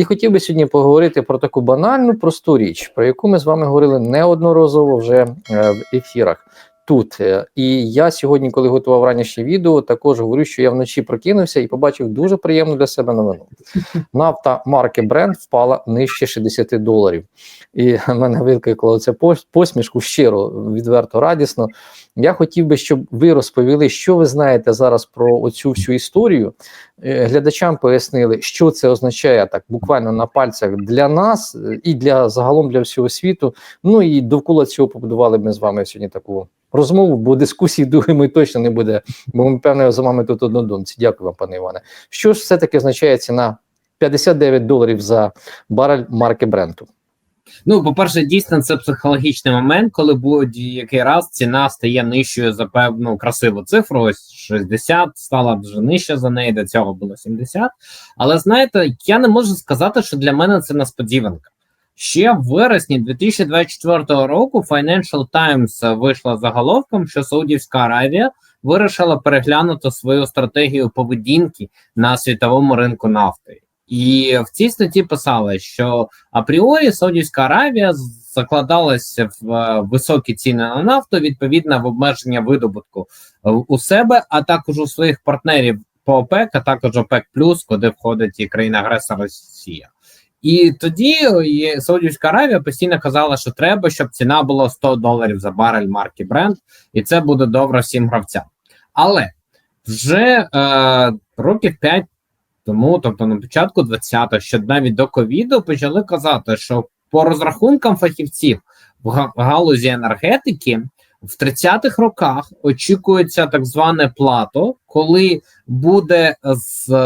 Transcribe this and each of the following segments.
І хотів би сьогодні поговорити про таку банальну просту річ, про яку ми з вами говорили неодноразово вже е, в ефірах. Тут Е, і я сьогодні, коли готував раніше відео, також говорю, що я вночі прокинувся і побачив дуже приємну для себе новину. Нафта марки Brent впала нижче 60 доларів. І мене викликало це пос- посмішку щиро, відверто радісно. Я хотів би, щоб ви розповіли, що ви знаєте зараз про оцю всю історію. Е, Глядачам пояснили, що це означає так, буквально на пальцях для нас е, і для загалом для всього світу. Ну і довкола цього побудували ми з вами сьогодні таку розмову, бо дискусії думаю, точно не буде. Бо ми певно за вами тут однодумці. Дякую вам, пане Іване. Що ж все таки означає ціна 59 доларів за барель марки Бренту? Ну, по-перше, дійсно, це психологічний момент, коли будь-який раз ціна стає нижчою за певну красиву цифру. Ось 60 стала вже нижче за неї, до цього було 70. Але знаєте, я не можу сказати, що для мене це несподіванка. Ще в вересні 2024 року Financial Times вийшла заголовком, що Саудівська Аравія вирішила переглянути свою стратегію поведінки на світовому ринку нафти. І в цій статті писали, що апріорі Саудівська Аравія закладалася в е, високі ціни на нафту відповідно в обмеження видобутку е, у себе, а також у своїх партнерів по ОПЕК, а також ОПЕК куди входить і країна-агресор Росія. І тоді і Саудівська Аравія постійно казала, що треба, щоб ціна була 100 доларів за барель марки Brent, і це буде добре всім гравцям. Але вже е, років 5 тому, тобто на початку 20-х, що навіть до ковіду почали казати, що по розрахункам фахівців в галузі енергетики в 30-х роках очікується так зване плато, коли буде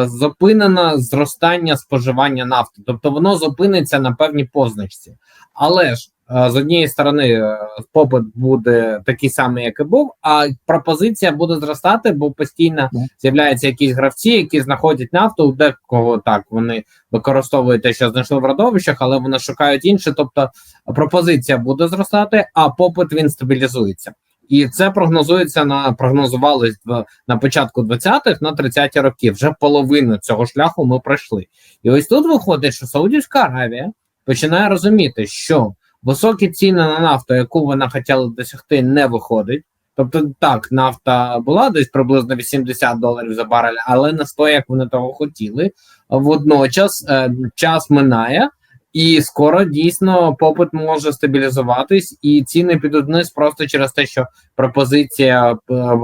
зупинено зростання споживання нафти, тобто воно зупиниться на певній позначці. Але ж з однієї сторони е, попит буде такий самий, як і був, а пропозиція буде зростати, бо постійно з'являються якісь гравці, які знаходять нафту. У декого так вони використовують те, що знайшли в родовищах, але вони шукають інше. Тобто пропозиція буде зростати, а попит він стабілізується. І це прогнозується на прогнозувалось в на початку 20-х, на 30-ті роки. Вже половину цього шляху ми пройшли. І ось тут виходить, що Саудівська Аравія починає розуміти, що високі ціни на нафту, яку вона хотіла досягти, не виходить. Тобто, так, нафта була десь приблизно 80 доларів за барель, але не сто, як вони того хотіли. Водночас е, час минає, і скоро дійсно попит може стабілізуватись, і ціни підуть вниз просто через те, що пропозиція е,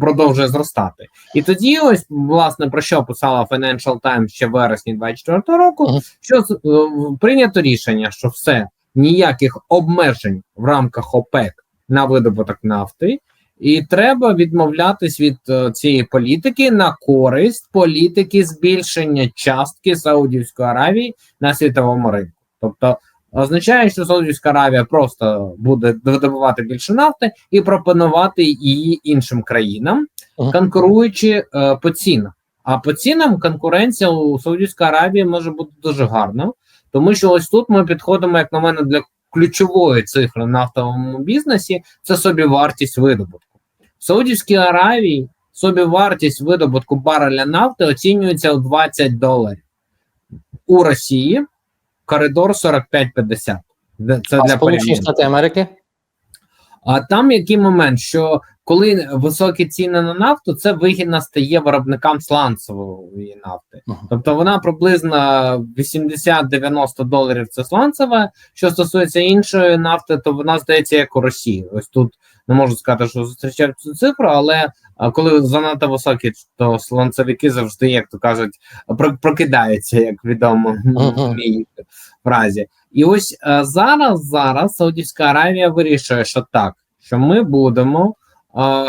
продовжує зростати. І тоді, ось власне про що писала Financial Times ще в вересні 24 року, що е, прийнято рішення, що все ніяких обмежень в рамках ОПЕК на видобуток нафти. І треба відмовлятись від е, цієї політики на користь політики збільшення частки Саудівської Аравії на світовому ринку. Тобто означає, що Саудівська Аравія просто буде видобувати більше нафти і пропонувати її іншим країнам, конкуруючи е, по цінам. А по цінам конкуренція у Саудівської Аравії може бути дуже гарна, тому що ось тут ми підходимо, як на мене, для ключової цифри в нафтовому бізнесі це собівартість видобутку. В Саудівській Аравії собівартість видобутку бареля нафти оцінюється у 20 доларів. У Росії коридор 45-50. Це А для Сполучені. Штати Америки? А там який момент, що коли високі ціни на нафту, це вигідно стає виробникам сланцевої нафти. Ага. Тобто вона приблизно 80-90 доларів це сланцева. Що стосується іншої нафти, то вона здається як у Росії. Ось тут не можу сказати, що зустрічаю цю цифру, але коли занадто високі, то сланцевики завжди, як то кажуть, про- прокидаються, як відомо Ага. в моїй фразі. І ось зараз, зараз Саудівська Аравія вирішує, що так, що ми будемо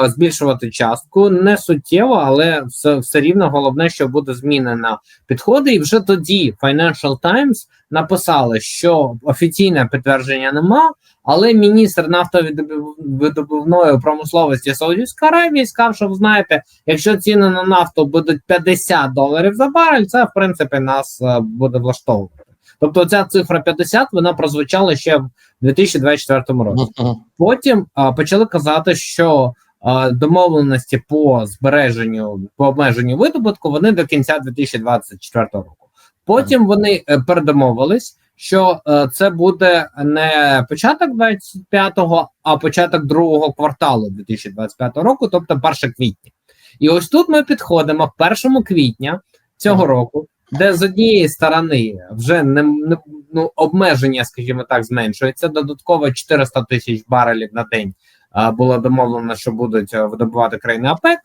збільшувати частку не суттєво, але все, все рівно головне, що буде змінена підходи. І вже тоді Financial Times написали, що офіційне підтвердження нема, але міністр нафтовидобувної промисловості Саудівської Аравії сказав, що знаєте, якщо ціни на нафту будуть 50 доларів за барель, це в принципі нас е, буде влаштовувати. Тобто ця цифра 50 вона прозвучала ще в 2024 році. Потім а, почали казати, що а, домовленості по збереженню по обмеженню видобутку вони до кінця 2024 року. Потім вони е, передомовились, що е, це буде не початок 25-го, а початок другого кварталу 2025 року, тобто 1 квітня. І ось тут ми підходимо 1 квітня цього року, де з однієї сторони вже не, не ну, обмеження, скажімо так, зменшується. Додатково 400 тисяч барелів на день а, було домовлено, що будуть е, видобувати країни ОПЕК.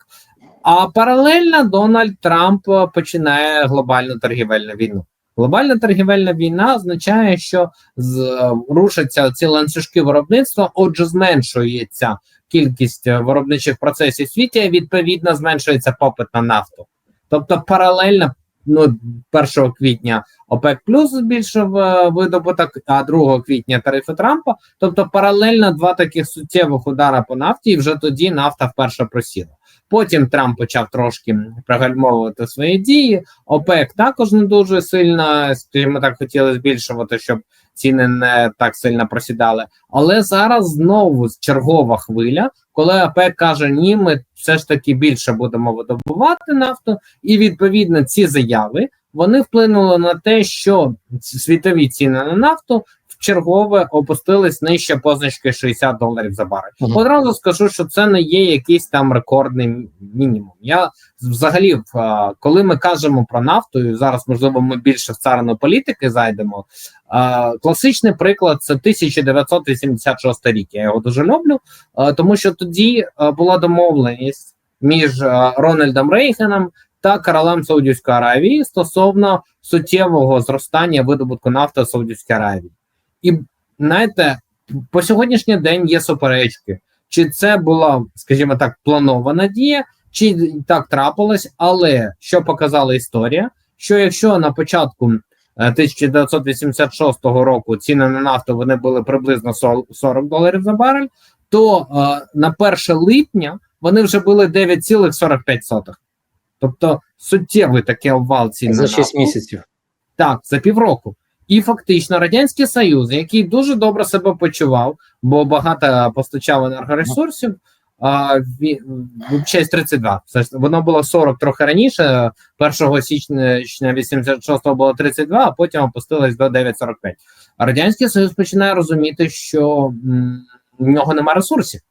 А паралельно Дональд Трамп е, починає глобальну торгівельну війну. Глобальна торгівельна війна означає, що з, е, рушаться ці ланцюжки виробництва, отже, зменшується кількість виробничих процесів в світі, відповідно зменшується попит на нафту. Тобто, паралельно ну, 1 квітня ОПЕК плюс збільшив е, видобуток, а 2 квітня тарифи Трампа. Тобто, паралельно два таких суттєвих удара по нафті, і вже тоді нафта вперше просіла. Потім Трамп почав трошки пригальмовувати свої дії. ОПЕК також не дуже сильно, скажімо так, хотіли збільшувати, щоб ціни не так сильно просідали. Але зараз знову чергова хвиля, коли ОПЕК каже: ні, ми все ж таки більше будемо видобувати нафту, і відповідно ці заяви вони вплинули на те, що світові ціни на нафту в чергове опустились нижче позначки 60 доларів за барель. Мгм. Одразу скажу, що це не є якийсь там рекордний мінімум. Я взагалі, коли ми кажемо про нафту, і зараз можливо ми більше в царину політики зайдемо. Класичний приклад це 1986 рік. Я його дуже люблю, тому що тоді була домовленість між Рональдом Рейганом та королем Саудівської Аравії стосовно суттєвого зростання видобутку нафти в Саудівській Аравії. І знаєте, по сьогоднішній день є суперечки, чи це була, скажімо так, планована дія, чи так трапилось, але що показала історія, що якщо на початку е, 1986 року ціни на нафту вони були приблизно 40 доларів за барель, то е, на 1 липня вони вже були 9,45. Тобто суттєвий такий обвал цін За на 6 місяців. Так, за півроку. І фактично Радянський Союз, який дуже добре себе почував, бо багато постачав енергоресурсів, а, вибачаюсь, 32. Все ж воно було 40 трохи раніше. 1 січня 86-го було 32, а потім опустилось до 9,45. А Радянський Союз починає розуміти, що в нього немає ресурсів.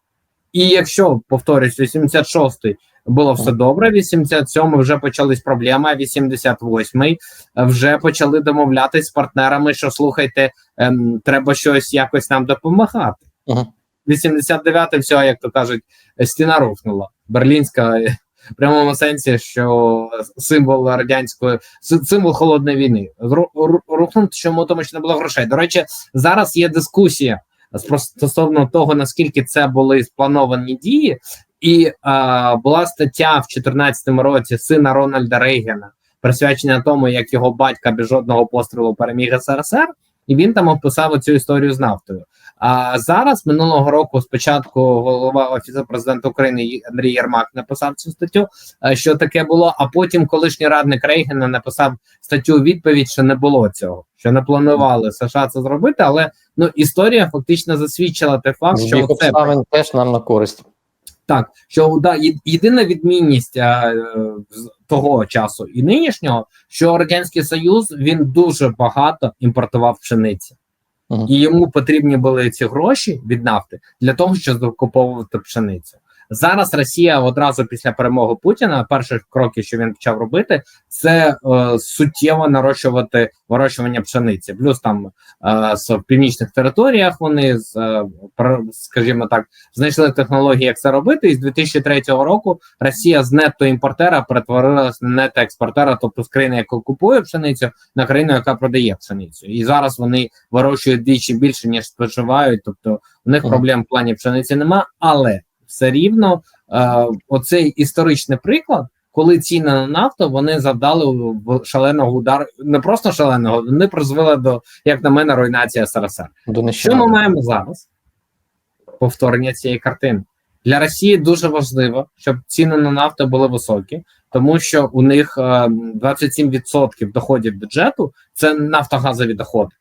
І якщо повторюсь, 86-й було все добре, 87-й вже почались проблеми, а 88-й вже почали домовлятись з партнерами, що слухайте, ем, треба щось якось нам допомагати. Ага. 89-й, все, як то кажуть, стіна рухнула. Берлінська е, в прямому сенсі, що символ радянської символ холодної війни. Ру- ру- Рухнув, чому тому, що не було грошей. До речі, зараз є дискусія стосовно того, наскільки це були сплановані дії, і а, була стаття в 2014 році сина Рональда Рейгена, присвячена тому, як його батька без жодного пострілу переміг СРСР, і він там описав цю історію з нафтою. А зараз минулого року, спочатку, голова офісу президента України Андрій Єрмак написав цю статтю, е, що таке було. А потім колишній радник Рейгена написав статтю відповідь, що не було цього, що не планували США це зробити. Але ну історія фактично засвідчила той факт, що це теж нам на користь. Так, що да, єдина відмінність а, е, того часу і нинішнього, що радянський союз він дуже багато імпортував пшениці, Мгм. і йому потрібні були ці гроші від нафти для того, щоб закуповувати пшеницю. Зараз Росія одразу після перемоги Путіна, перших кроків, що він почав робити, це е, суттєво нарощувати вирощування пшениці. Плюс там е, з- північних територіях вони з е, скажімо так, знайшли технології, як це робити. І з 2003 року Росія з нетто-імпортера перетворилася на нетто-експортера, тобто з країни, яка купує пшеницю, на країну, яка продає пшеницю. І зараз вони вирощують двічі більше ніж споживають. Тобто у них проблем в плані пшениці нема, але все рівно е, оцей історичний приклад. Коли ціни на нафту вони завдали шаленого удару, не просто шаленого, вони призвели до, як на мене, руйнації СРСР. До Що ми маємо зараз? Повторення цієї картини. Для Росії дуже важливо, щоб ціни на нафту були високі, тому що у них е, 27% доходів бюджету це нафтогазові доходи.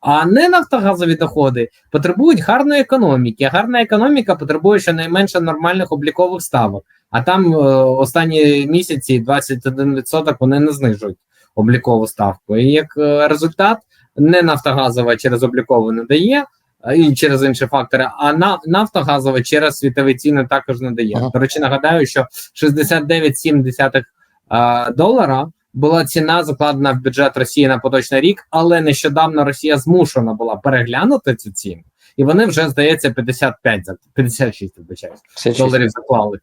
А не нафтогазові доходи потребують гарної економіки. А гарна економіка потребує щонайменше нормальних облікових ставок. А там е, останні місяці 21% вони не знижують облікову ставку. І як е, результат, не Нафтогазова через облікову не дає. е, І через інші фактори, а на нафтогазова через світові ціни також не дає. Ага. До речі, нагадаю, що 69,7 е, долара була ціна закладена в бюджет Росії на поточний рік, але нещодавно Росія змушена була переглянути цю ціну, і вони вже здається 55, 56, вибачаюсь, доларів заклали.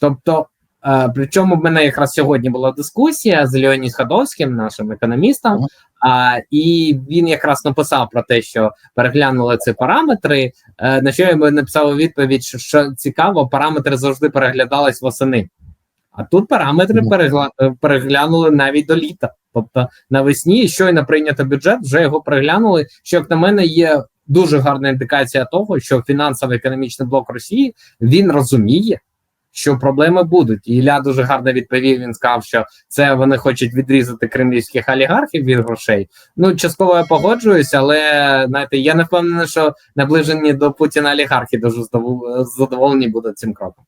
Тобто, е, причому в мене якраз сьогодні була дискусія з Леонід Ходовським, нашим економістом, а, і він якраз написав про те, що переглянули ці параметри. Е, на що я написав у відповідь, що, що цікаво, параметри завжди переглядались восени. А тут параметри Мгм. перегла... е, переглянули навіть до літа. Тобто навесні щойно прийнято бюджет, вже його переглянули. Що як на мене є дуже гарна індикація того, що фінансово-економічний блок Росії він розуміє, що проблеми будуть. І Ілля дуже гарно відповів. Він сказав, що це вони хочуть відрізати кремлівських олігархів від грошей. Ну частково я погоджуюсь, але знаєте, я не впевнений, що наближені до Путіна олігархи дуже задоволені будуть цим кроком.